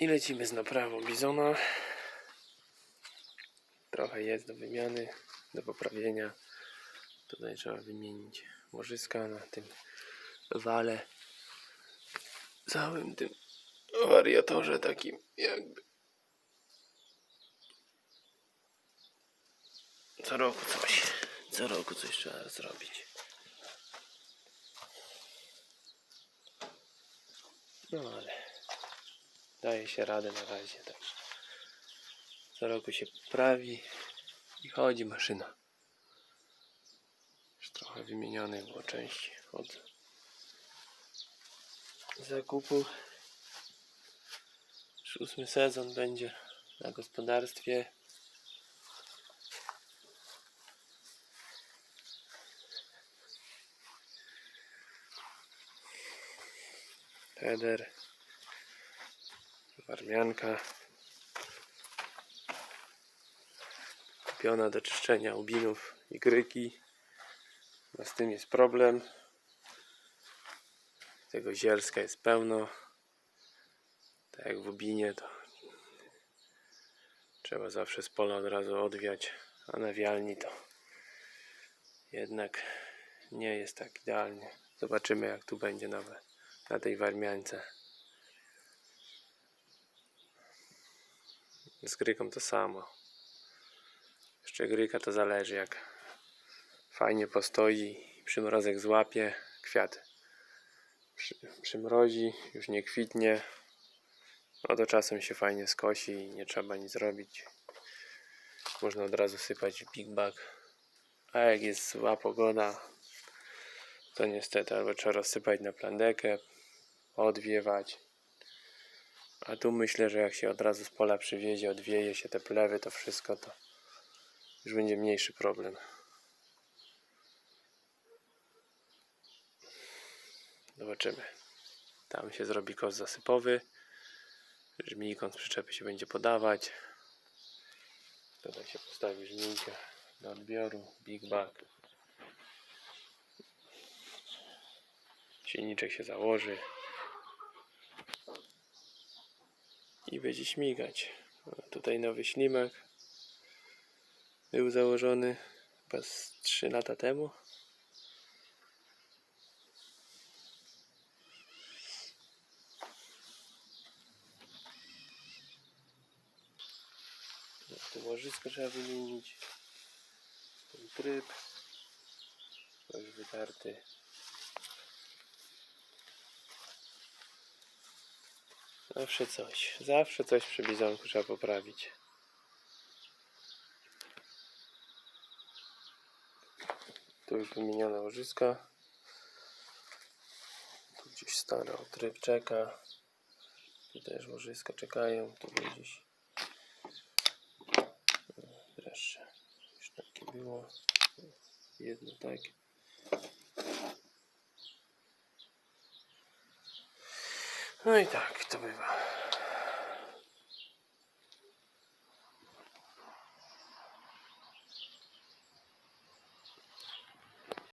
I lecimy z naprawą bizona. Trochę jest do wymiany, do poprawienia. Tutaj trzeba wymienić łożyska na tym wale. Całym tym wariatorze takim jakby. Co roku coś. Co roku coś trzeba zrobić. No ale daje się radę na razie. Tak. Co roku się prawi i chodzi maszyna. Już trochę wymienionych było części od zakupu. Szósty sezon będzie na gospodarstwie. Header. Warmianka. Kupiona do czyszczenia ubinów i gryki. No z tym jest problem. Tego zielska jest pełno. Tak jak w ubinie to trzeba zawsze z pola od razu odwiać, a na wialni to jednak nie jest tak idealnie. Zobaczymy jak tu będzie nowe na tej warmiance. Z gryką to samo. Jeszcze gryka to zależy jak fajnie postoi, przymrozek złapie, kwiat przy, przymrozi, już nie kwitnie, no to czasem się fajnie skosi i nie trzeba nic robić. Można od razu sypać big bag. A jak jest zła pogoda, to niestety albo trzeba rozsypać na plandekę, odwiewać. A tu myślę, że jak się od razu z pola przywiezie, odwieje się te plewy, to wszystko to już będzie mniejszy problem. Zobaczymy. Tam się zrobi kos zasypowy. Żmijkąt z przyczepy się będzie podawać. Tutaj się postawi żmijkę do odbioru. Big bag. Silniczek się założy. I będzie śmigać. Tutaj nowy ślimak. Był założony chyba z 3 lata temu. Tu łożysko trzeba wymienić. Ten tryb. Już wytarty. Zawsze coś. Zawsze coś przy bizonku trzeba poprawić. Tu już wymienione łożyska. Tu gdzieś stary tryb czeka. Tu też łożyska czekają. Tu gdzieś Dreszcze. Już takie było. Jedno tak. 抜いたら吹き飛べば。